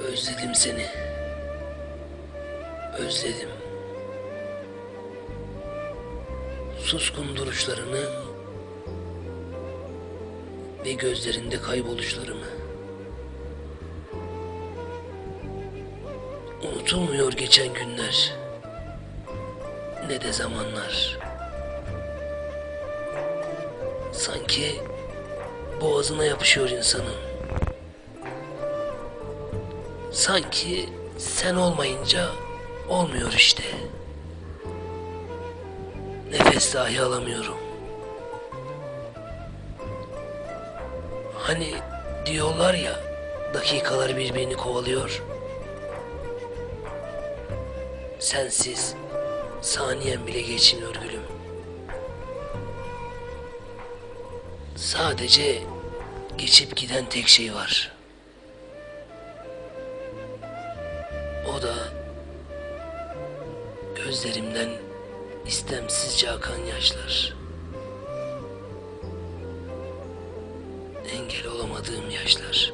Özledim seni. Özledim. Suskun duruşlarını ve gözlerinde kayboluşlarımı. Unutulmuyor geçen günler. Ne de zamanlar. Sanki boğazına yapışıyor insanın. Sanki sen olmayınca olmuyor işte. Nefes dahi alamıyorum. Hani diyorlar ya dakikalar birbirini kovalıyor. Sensiz saniyen bile geçmiyor gülüm. Sadece geçip giden tek şey var. O da gözlerimden istemsizce akan yaşlar. Engel olamadığım yaşlar.